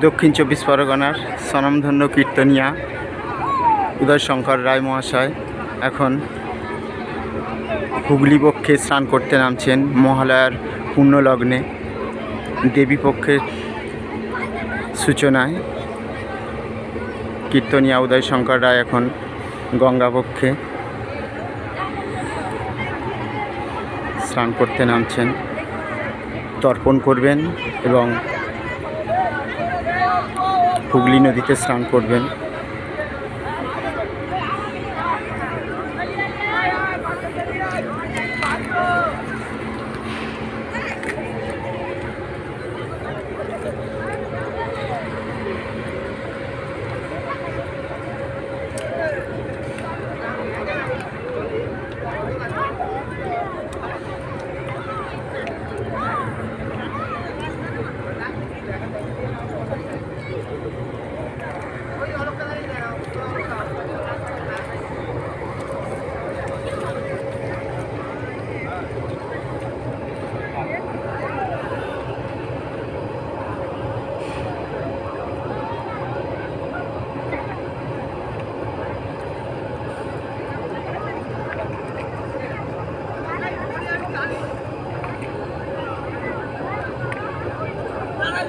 দক্ষিণ চব্বিশ পরগনার স্বনামধন্য কীর্তনিয়া উদয় শঙ্কর রায় মহাশয় এখন হুগলি পক্ষে স্নান করতে নামছেন মহালয়ার পুণ্যলগ্নে দেবী পক্ষের সূচনায়। কীর্তনিয়া উদয় শঙ্কর রায় এখন গঙ্গা পক্ষে স্নান করতে নামছেন। তর্পণ করবেন এবং হুগলি নদীতে স্নান করবেন।